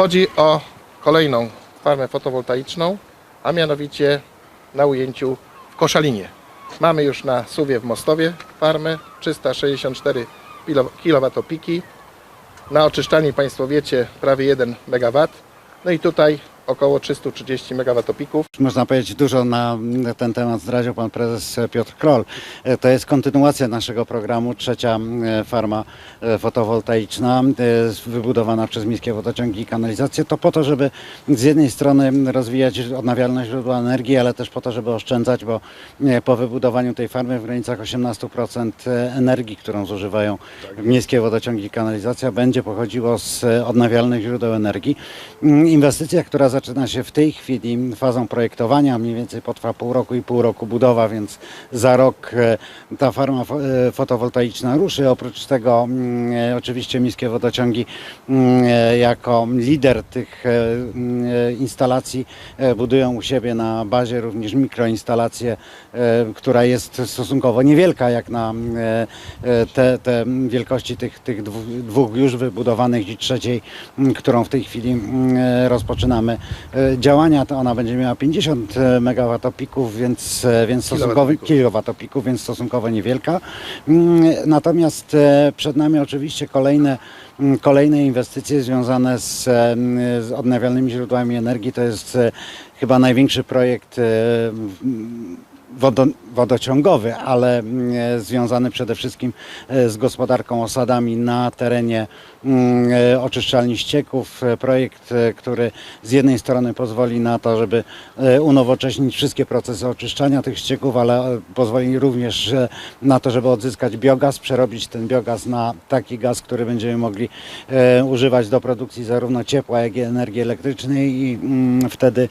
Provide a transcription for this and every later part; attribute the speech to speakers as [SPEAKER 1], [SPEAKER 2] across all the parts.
[SPEAKER 1] Chodzi o kolejną farmę fotowoltaiczną, a mianowicie na ujęciu w Koszalinie. Mamy już na Suwie w Mostowie farmę 364 kWp. Na oczyszczalni Państwo wiecie prawie 1 MW. No i tutaj około 330 MWp.
[SPEAKER 2] Można powiedzieć, dużo na ten temat zdradził pan prezes Piotr Kroll. E, To jest kontynuacja naszego programu, trzecia e, farma e, fotowoltaiczna, wybudowana przez Miejskie Wodociągi i Kanalizację. To po to, żeby z jednej strony rozwijać odnawialne źródła energii, ale też po to, żeby oszczędzać, bo po wybudowaniu tej farmy w granicach 18% energii, którą zużywają Miejskie Wodociągi i Kanalizacja, będzie pochodziło z odnawialnych źródeł energii. Mm, Inwestycja, która zaczyna się w tej chwili fazą projektowania, mniej więcej potrwa pół roku i pół roku budowa, więc za rok e, ta farma e, fotowoltaiczna ruszy. Oprócz tego mm, e, oczywiście Miejskie Wodociągi mm, jako lider tych mm, instalacji budują u siebie na bazie również mikroinstalację, która jest stosunkowo niewielka jak na te, te wielkości tych, tych dwóch już wybudowanych i trzeciej, którą w tej chwili rozpoczynamy działania, to ona będzie miała 50 megawatopików, więc, e, więc stosunkowo
[SPEAKER 1] Kilowatopików.
[SPEAKER 2] więc stosunkowo niewielka. Mm, Natomiast e, przed nami oczywiście kolejne mm, Kolejne inwestycje związane z, e, z odnawialnymi źródłami energii to jest e, chyba największy projekt e, wodo, wodociągowy, ale mm, e, związany przede wszystkim e, z gospodarką osadami na terenie mm, e, oczyszczalni ścieków. Projekt, który z jednej strony pozwoli na to, żeby unowocześnić wszystkie procesy oczyszczania tych ścieków, ale pozwoli również na to, żeby odzyskać biogaz, przerobić ten biogaz na taki gaz, który będziemy mogli używać do produkcji zarówno ciepła, jak i energii elektrycznej i mm, wtedy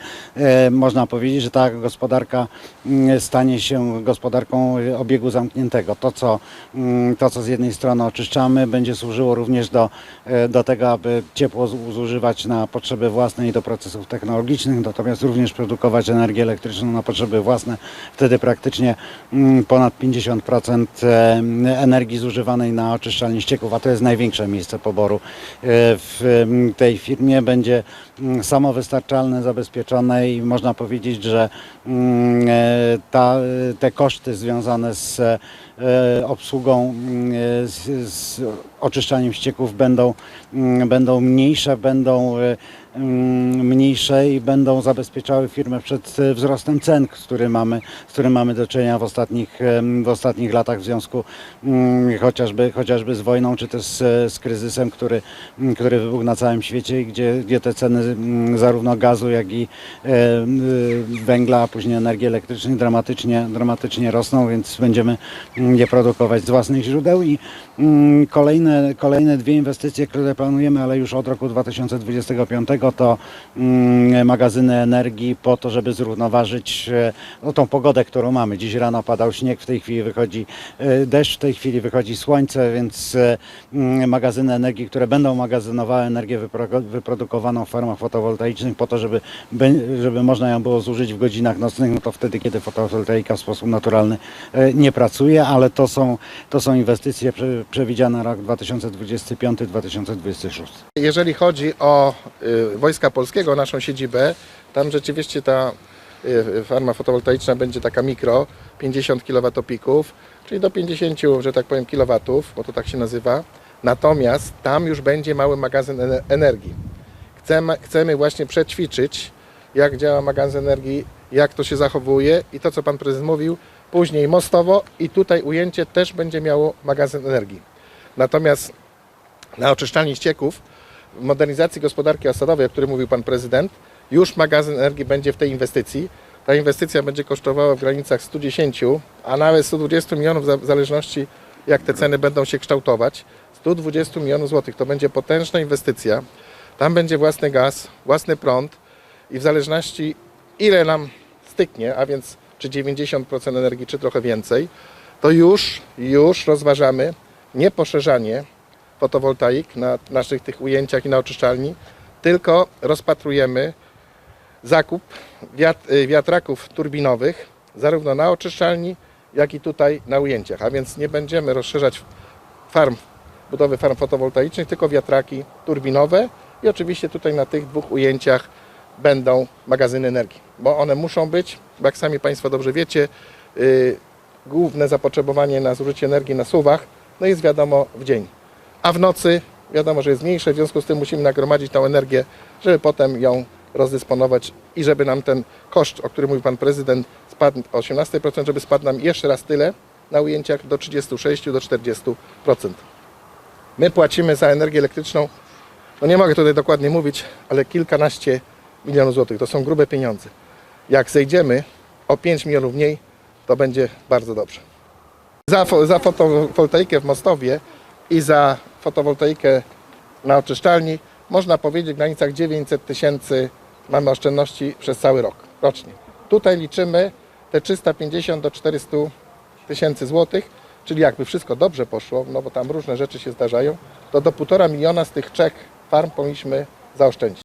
[SPEAKER 2] można powiedzieć, że ta gospodarka stanie się gospodarką obiegu zamkniętego. To co, mm, to, co z jednej strony oczyszczamy, będzie służyło również do, e, do tego, aby ciepło zu- zużywać na potrzeby własne i do procesów technologicznych, natomiast również produkować energię elektryczną na potrzeby własne. Wtedy praktycznie mm, ponad 50% e, energii zużywanej na oczyszczalni ścieków, a to jest największe miejsce poboru e, w tej firmie, będzie mm, samowystarczalne, zabezpieczone i można powiedzieć, że ta, te koszty związane z e, obsługą, mm, e, z, oczyszczaniem ścieków będą, mm, będą mniejsze, będą e, mm, mniejsze i będą zabezpieczały firmę przed e, wzrostem cen, z którym mamy, z którym mamy do czynienia w ostatnich, w ostatnich latach w związku mm, chociażby, chociażby z wojną, czy też z, z kryzysem, który, który wybuchł na całym świecie i gdzie, gdzie te ceny zarówno gazu, jak i y, węgla, a później energii elektrycznej dramatycznie, dramatycznie rosną, więc będziemy je produkować z własnych źródeł i mm, kolejne, kolejne dwie inwestycje, które planujemy, ale już od roku 2025 to mm, magazyny energii po to, żeby zrównoważyć e, no, tą pogodę, którą mamy. Dziś rano padał śnieg, w tej chwili wychodzi e, deszcz, w tej chwili wychodzi słońce, więc e, mm, magazyny energii, które będą magazynowały energię wypro- wyprodukowaną w farmach fotowoltaicznych po to, żeby, żeby można ją było zużyć w godzinach nocnych, no to wtedy, kiedy fotowoltaika w sposób naturalny nie pracuje, ale to są, to są inwestycje prze- przewidziane na rok 2025-2026.
[SPEAKER 1] Jeżeli chodzi o y, Wojska Polskiego, naszą siedzibę, tam rzeczywiście ta y, farma fotowoltaiczna będzie taka mikro, 50 kWp, czyli do 50, że tak powiem, kW, bo to tak się nazywa. Natomiast tam już będzie mały magazyn ene- energii. Chcemy, chcemy właśnie przećwiczyć, jak działa magazyn energii, jak to się zachowuje i to, co Pan Prezes mówił, później mostowo i tutaj ujęcie też będzie miało magazyn energii. Natomiast na oczyszczalni ścieków, w modernizacji gospodarki osadowej, o której mówił Pan Prezydent, już magazyn energii będzie w tej inwestycji. Ta inwestycja będzie kosztowała w granicach 110, a nawet 120 milionów w zależności jak te ceny będą się kształtować. 120 milionów złotych to będzie potężna inwestycja. Tam będzie własny gaz, własny prąd i w zależności ile nam styknie, a więc czy 90% energii, czy trochę więcej, to już, już rozważamy nie poszerzanie fotowoltaik na naszych tych ujęciach i na oczyszczalni, tylko rozpatrujemy zakup y, wiatraków turbinowych zarówno na oczyszczalni, jak i tutaj na ujęciach. A więc nie będziemy rozszerzać farm, budowy farm fotowoltaicznych, tylko wiatraki turbinowe I oczywiście tutaj na tych dwóch ujęciach będą magazyny energii, bo one muszą być, jak sami Państwo dobrze wiecie, yy, główne zapotrzebowanie na zużycie energii na suwach no jest wiadomo w dzień, a w nocy wiadomo, że jest mniejsze, w związku z tym musimy nagromadzić tą energię, żeby potem ją rozdysponować i żeby nam ten koszt, o którym mówił Pan Prezydent, spadł o 18%, żeby spadł nam jeszcze raz tyle na ujęciach do 36 do 40%. My płacimy za energię elektryczną, no nie mogę tutaj dokładnie mówić, ale kilkanaście milionów złotych. To są grube pieniądze. Jak zejdziemy o 5 milionów mniej, to będzie bardzo dobrze. Za, za fotowoltaikę w Mostowie i za fotowoltaikę na oczyszczalni można powiedzieć w granicach 900 tysięcy mamy oszczędności przez cały rok, rocznie. Tutaj liczymy te 350 do 400 tysięcy złotych, czyli jakby wszystko dobrze poszło, no bo tam różne rzeczy się zdarzają, to do 1,5 miliona z tych trzech farm powinniśmy zaoszczędzić.